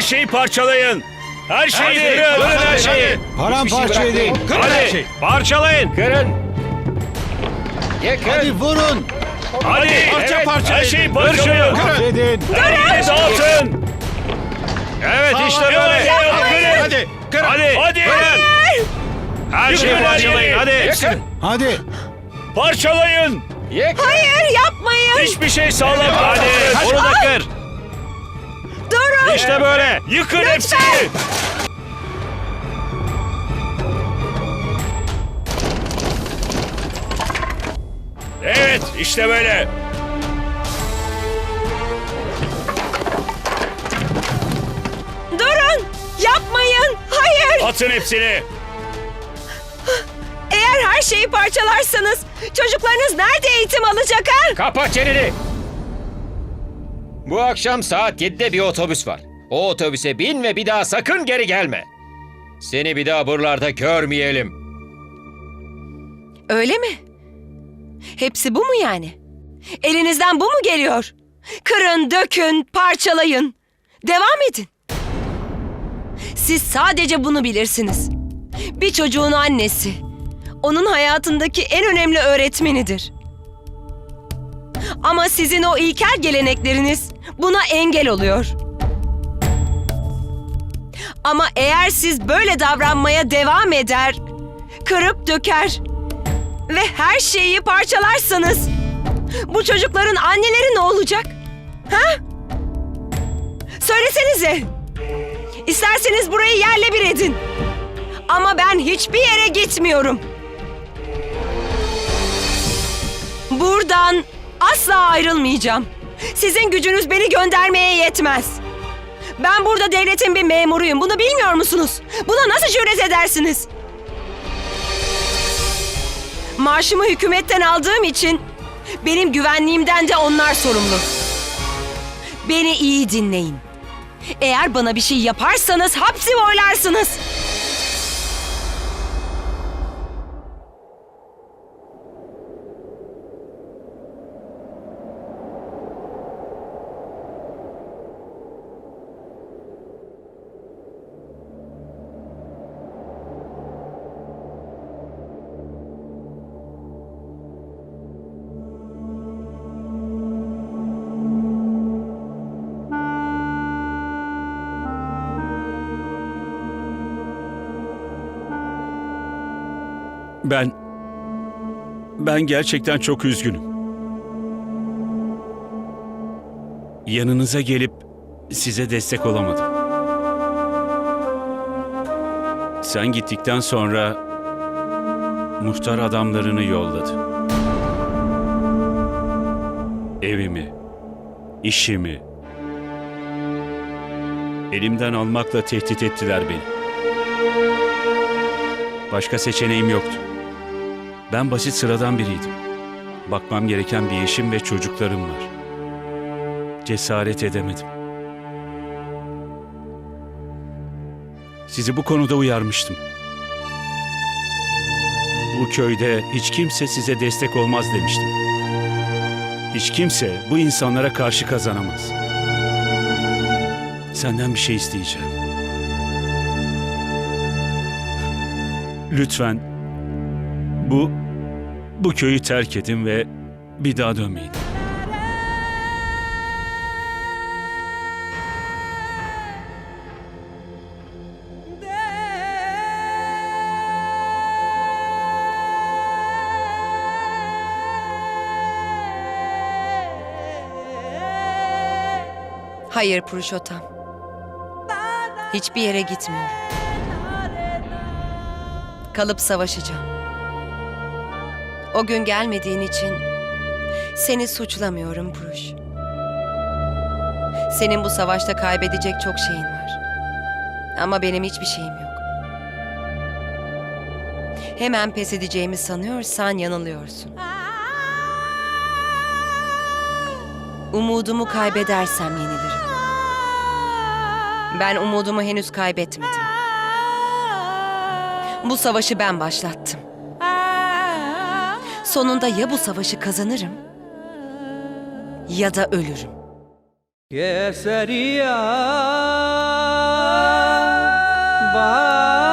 şeyi parçalayın. Her şeyi Hadi, kırın. kırın her şeyi. Paramparça edin. Kırın her şeyi. Parçalayın. Kırın. Yakın. Hadi vurun. Hadi. Parça evet, parça Her edin. şeyi parçalayın. Affedin. Hadi dağıtın. Evet işte Hadi, böyle. hadi, Hadi. Kırın. Hadi. Hadi. Her şeyi Yıkın her parçalayın. Hadi. Yakın. Hadi. Parçalayın. Yakın. Hayır yapmayın. Hiçbir şey sağlam. Hadi. Hadi. Onu da kır. İşte böyle. Yıkın hepsini. Evet, işte böyle. Durun. Yapmayın. Hayır. Atın hepsini. Eğer her şeyi parçalarsanız çocuklarınız nerede eğitim alacak ha? Kapa çeneni. Bu akşam saat 7'de bir otobüs var. O otobüse bin ve bir daha sakın geri gelme. Seni bir daha buralarda görmeyelim. Öyle mi? Hepsi bu mu yani? Elinizden bu mu geliyor? Kırın, dökün, parçalayın. Devam edin. Siz sadece bunu bilirsiniz. Bir çocuğun annesi, onun hayatındaki en önemli öğretmenidir. Ama sizin o ilkel gelenekleriniz buna engel oluyor. Ama eğer siz böyle davranmaya devam eder, kırıp döker ve her şeyi parçalarsanız bu çocukların anneleri ne olacak? Ha? Söylesenize. İsterseniz burayı yerle bir edin. Ama ben hiçbir yere gitmiyorum. Buradan asla ayrılmayacağım. Sizin gücünüz beni göndermeye yetmez. Ben burada devletin bir memuruyum. Bunu bilmiyor musunuz? Buna nasıl cüret edersiniz? Maaşımı hükümetten aldığım için benim güvenliğimden de onlar sorumlu. Beni iyi dinleyin. Eğer bana bir şey yaparsanız hapsi boylarsınız. Ben... Ben gerçekten çok üzgünüm. Yanınıza gelip size destek olamadım. Sen gittikten sonra muhtar adamlarını yolladı. Evimi, işimi elimden almakla tehdit ettiler beni. Başka seçeneğim yoktu. Ben basit sıradan biriydim. Bakmam gereken bir eşim ve çocuklarım var. Cesaret edemedim. Sizi bu konuda uyarmıştım. Bu köyde hiç kimse size destek olmaz demiştim. Hiç kimse bu insanlara karşı kazanamaz. Senden bir şey isteyeceğim. Lütfen bu bu köyü terk edin ve bir daha dönmeyin. Hayır Purushottam. Hiçbir yere gitmiyorum. Kalıp savaşacağım. O gün gelmediğin için seni suçlamıyorum Purush. Senin bu savaşta kaybedecek çok şeyin var. Ama benim hiçbir şeyim yok. Hemen pes edeceğimi sanıyorsan yanılıyorsun. Umudumu kaybedersem yenilirim. Ben umudumu henüz kaybetmedim. Bu savaşı ben başlattım. Sonunda ya bu savaşı kazanırım ya da ölürüm. Keseriya Bağ